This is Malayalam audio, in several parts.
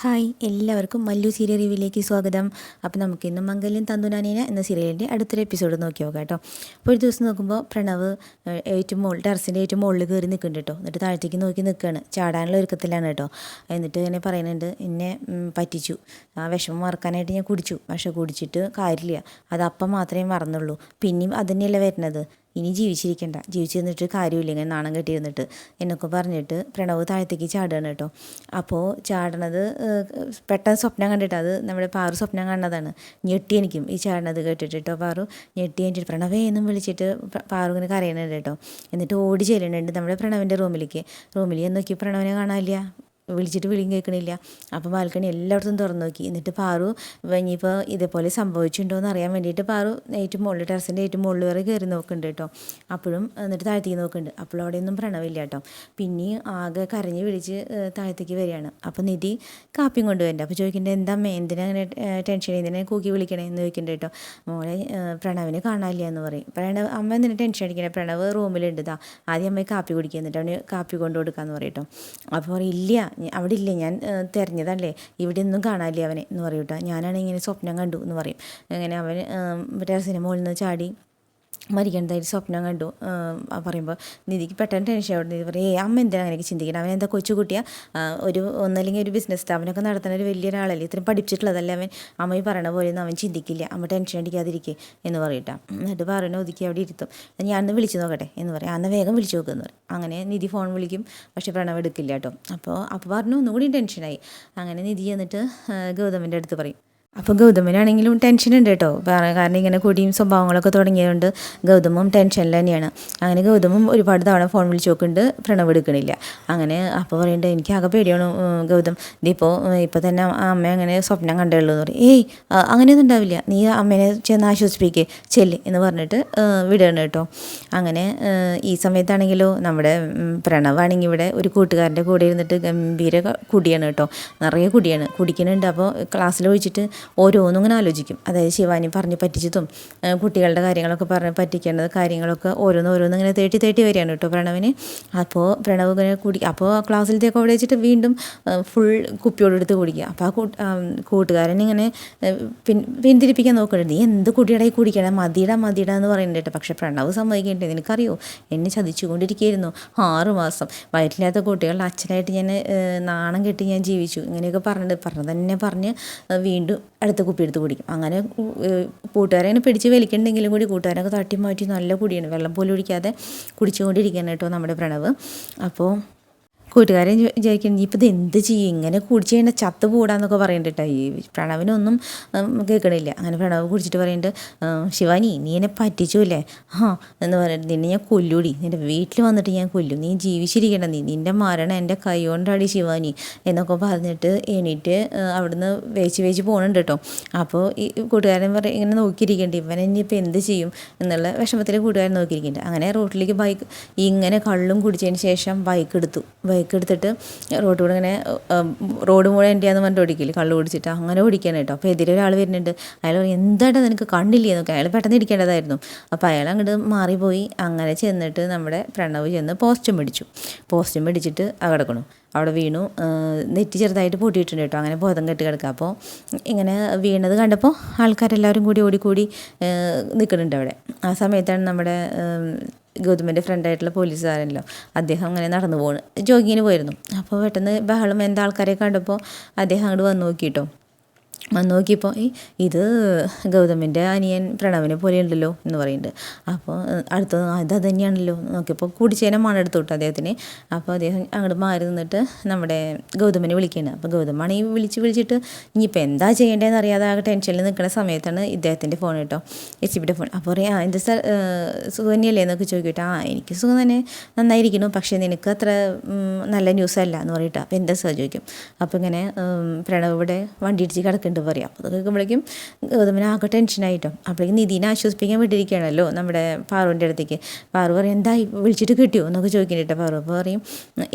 ഹായ് എല്ലാവർക്കും മല്ലു സീരിയൽ റിവ്യൂലേക്ക് സ്വാഗതം. അപ്പോൾ നമുക്ക് ഇന്ന് മംഗല്യം തന്തുനാനീന എന്ന സീരിയലിന്റെ അടുത്തൊരു എപ്പിസോഡ് നോക്കി നോക്കാം കേട്ടോ. അപ്പോൾ ഒരു ദിവസം നോക്കുമ്പോൾ പ്രണവ് ഏറ്റവും മുകളിൽ ടെറസിന്റെ ഏറ്റവും മുകളിൽ കയറി നിൽക്കുന്നുണ്ട് കേട്ടോ. എന്നിട്ട് താഴത്തേക്ക് നോക്കി നിൽക്കുകയാണ് ചാടാനുള്ള ഒരുക്കത്തിലാണ് കേട്ടോ. എന്നിട്ട് ഇങ്ങനെ പറയുന്നുണ്ട് എന്നെ പറ്റിച്ചു. ആ വിഷമം മറക്കാനായിട്ട് ഞാൻ കുടിച്ചു. പക്ഷെ കുടിച്ചിട്ട് കാര്യമില്ല. അത് അപ്പം മാത്രമേ മറന്നുള്ളൂ. പിന്നെയും അതന്നെയല്ലേ വരുന്നത്? ഇനി ജീവിച്ചിരിക്കണ്ട. ജീവിച്ചിരുന്നിട്ട് കാര്യമില്ല. ഇങ്ങനെ നാണം കെട്ടിയിരുന്നിട്ട് എന്നൊക്കെ പറഞ്ഞിട്ട് പ്രണവ് താഴത്തേക്ക് ചാടുകയാണ് കേട്ടോ. അപ്പോൾ ചാടണത് പെട്ടെന്ന് സ്വപ്നം കണ്ടിട്ട് അത് നമ്മുടെ പാറു സ്വപ്നം കാണുന്നതാണ്. ഞെട്ടി എനിക്കും ഈ ചാടണത് കേട്ടിട്ട് കേട്ടോ പാറു. ഞെട്ടി കഴിഞ്ഞിട്ട് പ്രണവേ എന്നും വിളിച്ചിട്ട് പാറു ഇങ്ങനെ കരയണുണ്ട് കേട്ടോ. എന്നിട്ട് ഓടി ചെല്ലുന്നുണ്ട് നമ്മുടെ പ്രണവിന്റെ റൂമിലേക്ക്. റൂമിൽ നോക്കി പ്രണവിനെ കാണാനില്ല. വിളിച്ചിട്ട് വിളിയും കേൾക്കണില്ല. അപ്പോൾ ബാൽക്കണി എല്ലായിടത്തും തുറന്നു നോക്കി. എന്നിട്ട് പാറു ഇനിയിപ്പോൾ ഇതേപോലെ സംഭവിച്ചിട്ടുണ്ടോ എന്ന് അറിയാൻ വേണ്ടിയിട്ട് പാറു ഏറ്റവും മുകളിൽ ടെറസിന്റെ ഏറ്റവും മുകളിൽ വരെ കയറി നോക്കുന്നുണ്ട് കേട്ടോ. അപ്പോഴും എന്നിട്ട് താഴത്തേക്ക് നോക്കുന്നുണ്ട്. അപ്പോൾ അവിടെയൊന്നും പ്രണവില്ല കേട്ടോ. പിന്നെ ആകെ കരഞ്ഞ് വിളിച്ച് താഴത്തേക്ക് വരികയാണ്. അപ്പോൾ നിധി കാപ്പിയും കൊണ്ടുവരണ്ട. അപ്പോൾ ചോദിക്കേണ്ടത് എന്താ അമ്മ എന്തിനാ അങ്ങനെ ടെൻഷൻ എന്തിനാ കൂക്കി വിളിക്കണേ? എന്ന് ചോദിക്കേണ്ട കേട്ടോ. മോളെ പ്രണവിനെ കാണാനില്ല എന്ന് പറയും. പ്രണവ് അമ്മ എന്തിനാ ടെൻഷൻ അടിക്കണേ? പ്രണവ് റൂമിലുണ്ട്. ആദ്യം അമ്മയെ കാപ്പി കുടിക്കുക എന്നിട്ട് അവന് കാപ്പി കൊണ്ടു കൊടുക്കാമെന്ന് പറയും കേട്ടോ. അപ്പോൾ പറയും ഇല്ല അവിടെ ഇല്ലേ ഞാൻ തിരഞ്ഞതല്ലേ? ഇവിടെ ഒന്നും കാണാനില്ല അവനെ? എന്ന് പറയും കേട്ടോ ഞാനാണെങ്കിൽ ഇങ്ങനെ സ്വപ്നം കണ്ടു എന്ന് പറയും. അങ്ങനെ അവൻ മറ്റേ സിനിമ മുകളിൽ നിന്ന് ചാടി മരിക്കണതായിട്ട് സ്വപ്നം കണ്ടു. പറയുമ്പോൾ നിധിക്ക് പെട്ടെന്ന് ടെൻഷൻ ആവും. നിധി പറയും ഏ അമ്മ എന്തിനാ അങ്ങനെയൊക്കെ ചിന്തിക്കണം? അവൻ എന്താ കൊച്ചുകുട്ടിയാ ഒരു ഒന്നല്ലെങ്കിൽ ഒരു ബിസിനസ് സ്ഥാപനമൊക്കെ നടത്തുന്ന ഒരു വലിയ വലിയൊരാളല്ലേ? ഇത്രയും പഠിച്ചിട്ടുള്ളതല്ലേ അവൻ? അമ്മ ഈ പറയണ പോലെ ഒന്നും അവൻ ചിന്തിക്കില്ല. അമ്മ ടെൻഷൻ അടിക്കാതിരിക്കേ എന്ന് പറയട്ടാ. എന്നിട്ട് പറയണ ഒതുക്കി അവിടെ ഇരുത്തും. ഞാനൊന്ന് വിളിച്ചു നോക്കട്ടെ എന്ന് പറയും. അന്ന് വേഗം വിളിച്ചു നോക്കുമെന്ന് പറയും. അങ്ങനെ നിധി ഫോൺ വിളിക്കും. പക്ഷേ പ്രണവ് എടുക്കില്ല കേട്ടോ. അപ്പോൾ അപ്പോൾ പറഞ്ഞു ഒന്നുകൂടി ടെൻഷനായി അങ്ങനെ നിധി എന്നിട്ട് ഗൗതമിന്റെ അടുത്ത് പറയും. അപ്പോൾ ഗൗതമനാണെങ്കിലും ടെൻഷൻ ഉണ്ട് കേട്ടോ. കാരണം ഇങ്ങനെ കുടിയും സ്വഭാവങ്ങളൊക്കെ തുടങ്ങിയതുകൊണ്ട് ഗൗതമും ടെൻഷനിൽ തന്നെയാണ്. അങ്ങനെ ഗൗതമും ഒരുപാട് തവണ ഫോൺ വിളിച്ച് നോക്കുന്നുണ്ട് പ്രണവ് എടുക്കണില്ല. അങ്ങനെ അപ്പോൾ പറയുന്നുണ്ട് എനിക്ക് ആകെ പേടിയാണ് ഗൗതം. ഇതിപ്പോൾ ഇപ്പോൾ തന്നെ അമ്മ അങ്ങനെ സ്വപ്നം കണ്ടുള്ളൂ എന്ന് പറയും. ഏയ് അങ്ങനെയൊന്നും ഉണ്ടാവില്ല. നീ അമ്മേനെ ചെന്ന് ആശ്വസിപ്പിക്കേ. ചെല്ല് എന്ന് പറഞ്ഞിട്ട് വിടണം കേട്ടോ. അങ്ങനെ ഈ സമയത്താണെങ്കിലോ നമ്മുടെ പ്രണവാണെങ്കിൽ ഇവിടെ ഒരു കൂട്ടുകാരന്റെ കൂടെ ഇരുന്നിട്ട് ഗംഭീര കുടിയാണ് കേട്ടോ. നിറയെ കുടിയാണ്. കുടിക്കുന്നുണ്ട്. അപ്പോൾ ക്ലാസ്സിൽ ഒഴിച്ചിട്ട് ഓരോന്നും ഇങ്ങനെ ആലോചിക്കും. അതായത് ശിവാനി പറഞ്ഞ് പറ്റിച്ചതും കുട്ടികളുടെ കാര്യങ്ങളൊക്കെ പറഞ്ഞ് പറ്റിക്കേണ്ടത് കാര്യങ്ങളൊക്കെ ഓരോന്ന് ഓരോന്ന് ഇങ്ങനെ തേട്ടി തേട്ടി വരികയാണ് കേട്ടോ പ്രണവിന്. അപ്പോൾ പ്രണവ് ഇങ്ങനെ കുടി അപ്പോൾ ക്ലാസ്സിലത്തേക്ക് അവിടെ വെച്ചിട്ട് വീണ്ടും ഫുൾ കുപ്പിയോടെടുത്ത് കുടിക്കുക. അപ്പോൾ ആ കൂട്ട് കൂട്ടുകാരൻ ഇങ്ങനെ പിൻ പിന്തിരിപ്പിക്കാൻ നോക്കുന്നുണ്ട് നീ എന്ത് കുടിയുടെ കുടിക്കണം? മതിയിടാ മതിയിടാ എന്ന് പറയുന്നുണ്ട് പക്ഷേ പ്രണവ് സമ്മതിക്കേണ്ടത് നിനക്കറിയോ? എന്നെ ചതിച്ചുകൊണ്ടിരിക്കുകയായിരുന്നു. ആറുമാസം വയറ്റില്ലാത്ത കുട്ടികളുടെ അച്ഛനായിട്ട് ഞാൻ നാണം കെട്ടി ഞാൻ ജീവിച്ചു. ഇങ്ങനെയൊക്കെ പറഞ്ഞിട്ട് പറഞ്ഞു തന്നെ പറഞ്ഞ് വീണ്ടും അടുത്ത കുപ്പി എടുത്ത് കുടിക്കും. അങ്ങനെ ഏഹ്, കൂട്ടുകാരെ ഇങ്ങനെ പിടിച്ച് വലിക്കണ്ടെങ്കിലും കൂടി കൂട്ടുകാരൊക്കെ തട്ടി മാറ്റി നല്ല കുടിയാണ് വെള്ളം പോലും കുടിക്കാതെ കുടിച്ചുകൊണ്ടിരിക്കുകയാണ് കേട്ടോ നമ്മുടെ പ്രണവ്. അപ്പോൾ കൂട്ടുകാരൻ ചോ- ഇപ്പം ഇത് എന്ത് ചെയ്യും? ഇങ്ങനെ കുടിച്ച് കഴിഞ്ഞാൽ ചത്ത് കൂടാന്നൊക്കെ പറയുന്നുണ്ട് കേട്ടോ ഈ പ്രണവിനൊന്നും കേൾക്കണില്ല. അങ്ങനെ പ്രണവ് കുടിച്ചിട്ട് പറയുന്നുണ്ട് "ഉം, ശിവാനി നീ എന്നെ പറ്റിച്ചുല്ലേ? ആ എന്ന് പറഞ്ഞിട്ട് നിന്നെ ഞാൻ കൊല്ലൂടി. നിന്റെ വീട്ടിൽ വന്നിട്ട് ഞാൻ കൊല്ലും. നീ ജീവിച്ചിരിക്കണം നീ നിന്റെ മരണം എന്റെ കൈ കൊണ്ടാടി ശിവാനി. എന്നൊക്കെ പറഞ്ഞിട്ട് എണീറ്റ് അവിടുന്ന് വേച്ച് വേച്ച് പോകണുണ്ട് കേട്ടോ അപ്പോൾ ഈ കൂട്ടുകാരൻ പറയും ഇങ്ങനെ നോക്കിയിരിക്കേണ്ടി. ഇവൻ ഇനിയിപ്പോൾ എന്ത് ചെയ്യും? എന്നുള്ള വിഷമത്തിൽ കൂട്ടുകാരൻ നോക്കിയിരിക്കുന്നുണ്ട് അങ്ങനെ റോട്ടിലേക്ക് ബൈക്ക് ഇങ്ങനെ കള്ളും കുടിച്ചതിന് ശേഷം ബൈക്ക് എടുത്തു. ബൈക്ക് എടുത്തിട്ട് റോഡ് കൂടെ ഇങ്ങനെ റോഡ് മുഴുവൻ എന്റെ ആണെന്ന് പറഞ്ഞിട്ട് ഓടിക്കില്ല? കള്ളു ഓടിച്ചിട്ട് അങ്ങനെ ഓടിക്കാൻ കേട്ടോ. അപ്പോൾ എതിരെ ഒരാൾ വരുന്നുണ്ട്. അയാൾ പറയും എന്താടാ നിനക്ക് കണ്ടില്ലേ എന്നൊക്കെ. അയാൾ പെട്ടെന്ന് ഇരിക്കേണ്ടതായിരുന്നു. അപ്പോൾ അയാൾ അങ്ങോട്ട് മാറിപ്പോയി. അങ്ങനെ ചെന്നിട്ട് നമ്മുടെ പ്രണവ് ചെന്ന് പോസ്റ്റും പിടിച്ചു. പോസ്റ്റും പിടിച്ചിട്ട് കിടക്കണം അവിടെ വീണു. നെറ്റി ചെറുതായിട്ട് പൊട്ടിയിട്ടുണ്ട് കേട്ടോ. അങ്ങനെ ബോധം കെട്ടി കിടക്കുക അപ്പോൾ ഇങ്ങനെ വീണത് കണ്ടപ്പോൾ ആൾക്കാരെല്ലാവരും കൂടി ഓടിക്കൂടി നിൽക്കുന്നുണ്ട് അവിടെ. ആ സമയത്താണ് നമ്മുടെ ഗൗതമിന്റെ ഫ്രണ്ടായിട്ടുള്ള പോലീസുകാരനല്ലോ. അദ്ദേഹം അങ്ങനെ നടന്നു പോണ്. ജോഗിങ്ങിന് പോയിരുന്നു. അപ്പോൾ പെട്ടെന്ന് ബഹളം എന്താ ആൾക്കാരെ കണ്ടപ്പോൾ അദ്ദേഹം അങ്ങോട്ട് വന്ന് നോക്കിട്ടോ. വന്ന് നോക്കിയപ്പോൾ ഏയ് ഇത് ഗൗതമിന്റെ അനിയൻ പ്രണവിനെ പോലെ ഉണ്ടല്ലോ എന്ന് പറയുന്നുണ്ട്. അപ്പോൾ അടുത്തത് അടുത്ത "ആ, ഇത് അത് തന്നെയാണല്ലോ നോക്കിയപ്പോൾ കൂടിച്ചേനമാണ് വിട്ടു അദ്ദേഹത്തിന്. അപ്പോൾ അദ്ദേഹം അങ്ങോട്ട് മാറി നിന്നിട്ട് നമ്മുടെ ഗൗതമിനെ വിളിക്കുകയാണ്. അപ്പോൾ ഗൗതമാണ് ഈ വിളിച്ച് വിളിച്ചിട്ട് ഇനിയിപ്പോൾ എന്താ ചെയ്യേണ്ടതെന്ന് അറിയാതെ ആ ടെൻഷനിൽ നിൽക്കുന്ന സമയത്താണ് ഇദ്ദേഹത്തിന്റെ ഫോൺ കേട്ടോ എച്ച് പിയുടെ ഫോൺ അപ്പോൾ പറയാം ആ എന്റെ സാർ സുഖം തന്നെയല്ലേ? എന്നൊക്കെ ചോദിക്കട്ടെ. ആ എനിക്ക് സുഖം തന്നെ നന്നായിരിക്കുന്നു പക്ഷേ നിനക്ക് അത്ര നല്ല ന്യൂസല്ല എന്ന് പറയട്ടെ അപ്പോൾ എന്താ സാർ ചോദിക്കും. അപ്പോൾ ഇങ്ങനെ പ്രണവ് ഇവിടെ വണ്ടി ഇടിച്ച് കിടക്കുന്നുണ്ട്. നടക്കുന്നുണ്ട് പറയാം. അപ്പോൾ അത് കേൾക്കുമ്പോഴേക്കും ഗൗതമിന് ആകെ ടെൻഷനായിട്ടോ അപ്പോഴേക്കും നിധിനെ ആശ്വസിപ്പിക്കാൻ വിട്ടിരിക്കുകയാണല്ലോ നമ്മുടെ പാറുവിന്റെ അടുത്തേക്ക്. പാറു പറയും എന്തായി? വിളിച്ചിട്ട് കിട്ടിയോ? എന്നൊക്കെ ചോദിക്കുന്നുണ്ട് പാറു അപ്പോൾ പറയും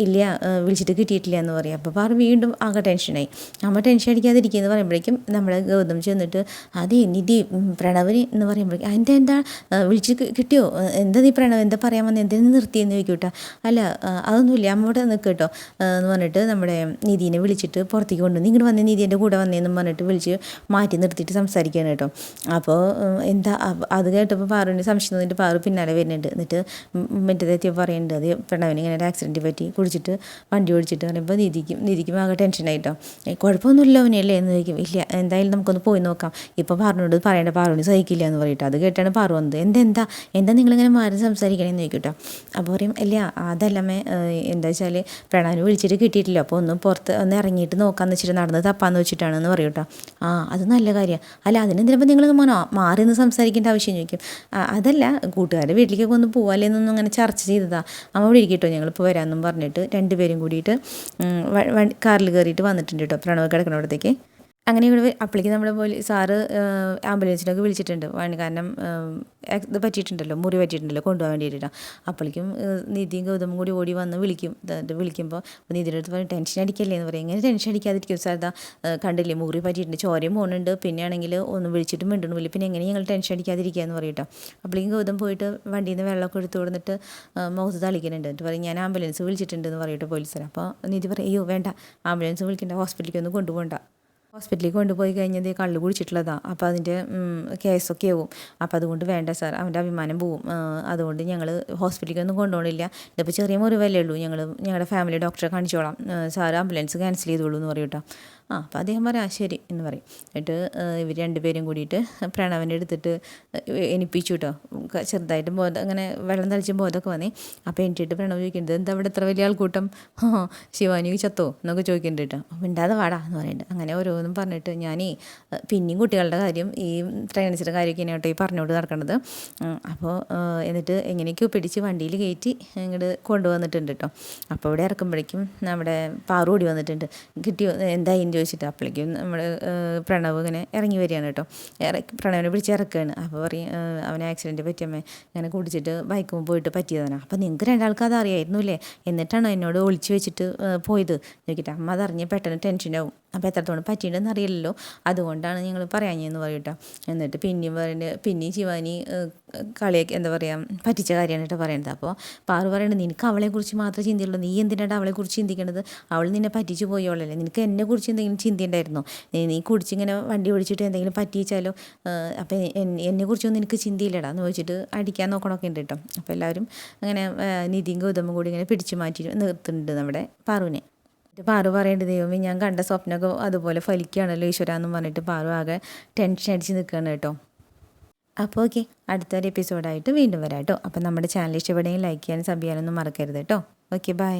ഇല്ല വിളിച്ചിട്ട് കിട്ടിയിട്ടില്ല എന്ന് പറയും. അപ്പോൾ പാറു വീണ്ടും ആകെ ടെൻഷനായി അമ്മ ടെൻഷൻ അടിക്കാതിരിക്കുക എന്ന് പറയുമ്പോഴേക്കും നമ്മുടെ ഗൗതം ചെന്നിട്ട് അതേ നിധി പ്രണവിന് എന്ന് പറയുമ്പോഴേക്കും അതിന്റെ എന്താ? വിളിച്ച് കിട്ടിയോ? എന്താ നീ പ്രണവ് എന്താ പറയാൻ വന്നത് എന്തിനു നിർത്തിയെന്ന് ചോദിക്കൂട്ടാ അല്ല അതൊന്നുമില്ല. അമ്മ നിൽക്കട്ടോ കേട്ടോ. എന്ന് പറഞ്ഞിട്ട് നമ്മുടെ നിധീനെ വിളിച്ചിട്ട് പുറത്തേക്ക് കൊണ്ടുവന്ന്. ഇങ്ങോട്ട് വന്നേ എന്റെ കൂടെ വന്നേന്നും പറഞ്ഞിട്ട് വിളിച്ച് മാറ്റി നിർത്തിയിട്ട് സംസാരിക്കുകയാണ് കേട്ടോ. അപ്പോൾ എന്താ അത് കേട്ടപ്പോൾ പാറുവിന്റെ സംശയം തോന്നിയിട്ട് പാറു പിന്നാലെ വരുന്നുണ്ട്. എന്നിട്ട് മറ്റേതെത്തിയപ്പോൾ പറയുന്നുണ്ട് അത് പ്രണവിന് ഇങ്ങനെ ഒരു ആക്സിഡന്റ് പറ്റി കുടിച്ചിട്ട് വണ്ടി ഓടിച്ചിട്ട് പറയുമ്പോൾ നിധിക്കും നിധിക്കും ആകെ ടെൻഷനായിട്ടോ കുഴപ്പമൊന്നുമില്ല അവനല്ലേ എന്ന് ചോദിക്കും. ഇല്ല എന്തായാലും നമുക്കൊന്ന് പോയി നോക്കാം. ഇപ്പോൾ പാറിനോട് പറയേണ്ട പാറുവിന് സഹിക്കില്ല എന്ന് പറയട്ടെ അത് കേട്ടാണ് പാറു വന്നത്. എന്തെന്താ എന്താ നിങ്ങളിങ്ങനെ മാറി സംസാരിക്കണമെന്ന് ചോദിക്കട്ടോ അപ്പോൾ പറയും അല്ല അതല്ലമ്മേ എന്താ വെച്ചാൽ പെണ്ണാവിന് വിളിച്ചിട്ട് കിട്ടിയിട്ടില്ല. അപ്പോൾ ഒന്ന് പുറത്ത് ഒന്ന് ഇറങ്ങിയിട്ട് നോക്കാമെന്ന് വെച്ചിട്ട് നടന്ന് തപ്പാന്ന് വെച്ചിട്ടാണെന്ന് പറയൂട്ടോ ആ അത് നല്ല കാര്യമാണ് അല്ല അതിനെന്തിനപ്പോൾ നിങ്ങൾ മോനോ മാറി നിന്ന് സംസാരിക്കേണ്ട ആവശ്യം ചോദിക്കും? അതല്ല കൂട്ടുകാരുടെ വീട്ടിലേക്കൊക്കെ ഒന്ന് പോകാല്ലേ എന്നൊന്നും അങ്ങനെ ചർച്ച ചെയ്തതാ. അമ്മ ഇവിടെ ഇരിക്കട്ടോ ഞങ്ങളിപ്പോൾ വരാമെന്നും പറഞ്ഞിട്ട് രണ്ടുപേരും കൂടിയിട്ട് കാറിൽ കയറിയിട്ട് വന്നിട്ടുണ്ട് കേട്ടോ പ്രണവ് കിടക്കണവിടത്തേക്ക് അങ്ങനെ ഇവിടെ അപ്പോഴേക്ക് നമ്മുടെ പോലെ സാറ് ആംബുലൻസിനൊക്കെ വിളിച്ചിട്ടുണ്ട്. കാരണം ഇത് പറ്റിയിട്ടുണ്ടല്ലോ മുറി പറ്റിയിട്ടുണ്ടല്ലോ കൊണ്ടുപോകാൻ വേണ്ടിയിട്ടാണ് അപ്പോഴേക്കും നിധിയും ഗൗതമും കൂടി ഓടി വന്ന് വിളിക്കും. വിളിക്കുമ്പോൾ നിധിയുടെ അടുത്ത് പറയും ടെൻഷൻ അടിക്കല്ലേ? എന്ന് പറയും. എങ്ങനെ ടെൻഷൻ അടിക്കാതിരിക്കും സാർ ഇതാ കണ്ടില്ലേ മുറി പറ്റിയിട്ടുണ്ട് ചോരയും പോകുന്നുണ്ട് പിന്നെ ആണെങ്കിൽ ഒന്ന് വിളിച്ചിട്ട് വിളി പിന്നെ എങ്ങനെ ഞങ്ങൾ ടെൻഷൻ അടിക്കാതിരിക്കുക എന്ന് പറയട്ടോ അപ്പോഴേക്കും ഗൗതം പോയിട്ട് വണ്ടിയിൽ നിന്ന് വെള്ളമൊക്കെ എടുത്ത് കൊടുത്തിട്ട് മുഖത്ത് തളിക്കുന്നുണ്ട്. എന്നിട്ട് പറയും ഞാൻ ആംബുലൻസ് വിളിച്ചിട്ടുണ്ട് എന്ന് പറയട്ടോ പോലീസ് അപ്പോൾ നിധി പറയും അയ്യോ വേണ്ട. ആംബുലൻസ് വിളിക്കേണ്ട ഹോസ്പിറ്റലിലേക്ക് ഒന്ന് കൊണ്ടുപോകണ്ട. ഹോസ്പിറ്റലിൽ കൊണ്ടുപോയി കഴിഞ്ഞത് കള്ളു കുടിച്ചിട്ടുള്ളതാണ് അപ്പോൾ അതിന്റെ കേസൊക്കെ ആവും. അപ്പോൾ അതുകൊണ്ട് വേണ്ട സാർ അവന്റെ അഭിമാനം പോവും. അതുകൊണ്ട് ഞങ്ങൾ ഹോസ്പിറ്റലിലേക്കൊന്നും കൊണ്ടുപോകണില്ല ഇതിപ്പോൾ ചെറിയ മുറിവല്ലേ ഉള്ളൂ. ഞങ്ങൾ ഞങ്ങളുടെ ഫാമിലി ഡോക്ടറെ കാണിച്ചോളാം. സാർ ആംബുലൻസ് ക്യാൻസൽ ചെയ്തോളൂ എന്ന് പറയും കേട്ടോ ആ അപ്പോൾ അദ്ദേഹം പറയാം ശരി എന്ന് പറയും. എന്നിട്ട് ഇവർ രണ്ടുപേരും കൂടിയിട്ട് പ്രണവനെ എടുത്തിട്ട് എനിപ്പിച്ചു കേട്ടോ ചെറുതായിട്ട് ബോധം അങ്ങനെ വെള്ളം തളിച്ചും ബോധമൊക്കെ വന്നേ. അപ്പോൾ എനിക്കിട്ട് പ്രണവ് ചോദിക്കുന്നത് എന്താ അവിടെ ഇത്ര വലിയ ആൾക്കൂട്ടം? ശിവാനി ചത്തോ? എന്നൊക്കെ ചോദിക്കുന്നുണ്ട് കേട്ടോ മിണ്ടാതെ വാടാ എന്ന് പറയുന്നുണ്ട് അങ്ങനെ ഓരോന്നും പറഞ്ഞിട്ട് ഞാനീ പിന്നെയും കുട്ടികളുടെ കാര്യം ഈ പ്രഗ്നൻസിയുടെ കാര്യമൊക്കെ കേട്ടോ ഈ പറഞ്ഞുകൊണ്ട് നടക്കുന്നത് അപ്പോൾ എന്നിട്ട് എങ്ങനെയൊക്കെയോ പിടിച്ച് വണ്ടിയിൽ കയറ്റി ഇങ്ങോട്ട് കൊണ്ടുവന്നിട്ടുണ്ട് കേട്ടോ അപ്പോൾ ഇവിടെ ഇറക്കുമ്പോഴേക്കും നമ്മുടെ പാറു ഓടി വന്നിട്ടുണ്ട്. കിട്ടിയോ? എന്താ ചോദിച്ചിട്ട് അപ്പോഴേക്കും നമ്മൾ പ്രണവ് ഇങ്ങനെ ഇറങ്ങി വരികയാണ് കേട്ടോ. ഇറക്കി പ്രണവിനെ പിടിച്ച് ഇറക്കുകയാണ്. അപ്പോൾ പറയും അവനെ ആക്സിഡന്റ് പറ്റിയമ്മേ ഇങ്ങനെ കുടിച്ചിട്ട് ബൈക്കും പോയിട്ട് പറ്റിയതാണ്. അപ്പോൾ നിങ്ങൾക്ക് രണ്ടാൾക്ക് അത് അറിയായിരുന്നു അല്ലേ എന്നിട്ടാണ് എന്നോട് ഒളിച്ചു വെച്ചിട്ട് പോയത്? നോക്കിയിട്ട് അമ്മ അതറിഞ്ഞ് പെട്ടെന്ന് ടെൻഷനാവും അപ്പോൾ എത്രത്തോളം പറ്റിയിട്ടെന്ന് അറിയില്ലല്ലോ. അതുകൊണ്ടാണ് ഞങ്ങൾ പറയാഞ്ഞെന്ന് പറയട്ടോ എന്നിട്ട് പിന്നെയും പറയുന്നത് പിന്നെയും ശിവാനി കളിയൊക്കെ എന്താ പറയുക പറ്റിച്ച കാര്യമാണ് കേട്ടോ പറയുന്നത് അപ്പോൾ പാറു പറയുന്നത് നിനക്ക് അവളെക്കുറിച്ച് മാത്രമേ ചിന്തയുള്ളൂ. നീ എന്തിനാണ് അവളെക്കുറിച്ച് ചിന്തിക്കേണ്ടത് അവൾ നിന്നെ പറ്റിച്ച് പോയോളല്ലേ. നിനക്ക് എന്നെക്കുറിച്ച് എന്തെങ്കിലും ചിന്തയുണ്ടായിരുന്നോ? നീ കുടിച്ചിങ്ങനെ വണ്ടി ഓടിച്ചിട്ട് എന്തെങ്കിലും പറ്റിച്ചാലോ അപ്പോൾ എന്നെക്കുറിച്ചൊന്നും നിനക്ക് ചിന്തയില്ലടാ. എന്ന് ചോദിച്ചിട്ട് അടിക്കാൻ നോക്കണമൊക്കെ ഉണ്ട് കേട്ടോ. അപ്പോൾ എല്ലാവരും അങ്ങനെ നിധിയും ഗൗതമും കൂടി ഇങ്ങനെ പിടിച്ചു മാറ്റി നിർത്തുന്നുണ്ട് നമ്മുടെ പാറുവിനെ. പാറു പറയേണ്ടത് ദൈവമേ ഞാൻ കണ്ട സ്വപ്നമൊക്കെ അതുപോലെ ഫലിക്കുകയാണല്ലോ ഈശ്വര പറഞ്ഞിട്ട് പാറു ആകെ ടെൻഷൻ അടിച്ച് നിൽക്കുകയാണ് കേട്ടോ. അപ്പോൾ ഓക്കെ അടുത്തൊരു എപ്പിസോഡായിട്ട് വീണ്ടും വരാം കേട്ടോ. അപ്പം നമ്മുടെ ചാനൽ ഇഷ്ടപ്പെടുകയും ലൈക്ക് ചെയ്യാനും സബ് ചെയ്യാനൊന്നും മറക്കരുത് കേട്ടോ. Okay bye.